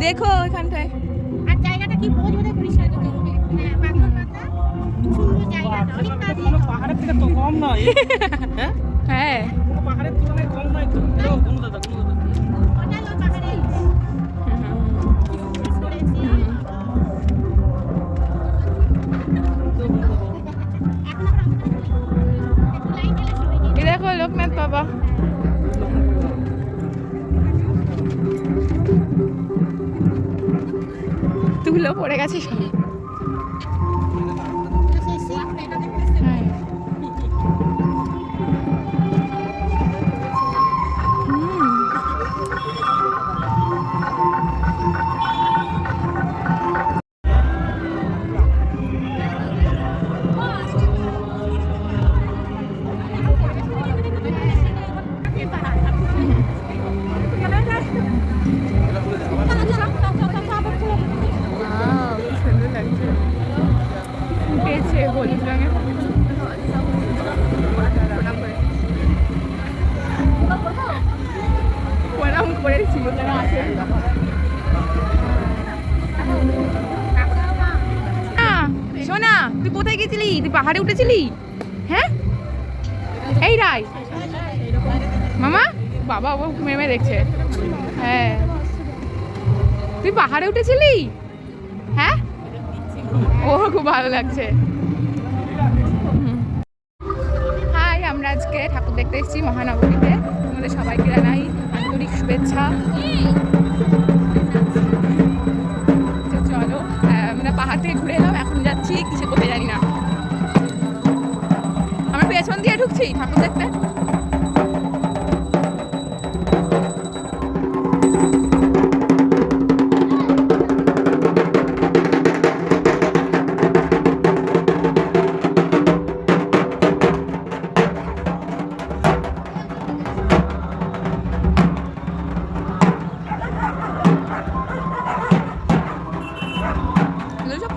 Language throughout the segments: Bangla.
দেখো এখানটায় আর জায়গাটা কি বোঝ বোধহয় পরিষ্কার করতে হবে। হ্যাঁ পাথর পাতা খুব তুলো পড়ে গেছে সব। রঙের প্রণাম তুই কোথায় গেছিলি? তুই পাহাড়ে উঠেছিলি? হ্যাঁ? এই রাই মামা, বাবা ও মেয়ে দেখছে। হ্যাঁ। তুই পাহাড়ে উঠেছিলি? হ্যাঁ? ও, খুব ভালো লাগছে। দেখতে এসেছি মহানগরীতে। তোমাদের সবাইকে জানাই আন্তরিক শুভেচ্ছা। চলো আমরা পাহাড় থেকে ঘুরে এলাম, এখন যাচ্ছি, কিছু কোথায় জানি না। আমরা পেছন দিয়ে ঢুকছি, ঠাকুর দেখতে?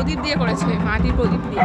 প্রদীপ দিয়ে করেছে মাটির প্রদীপ দিয়ে।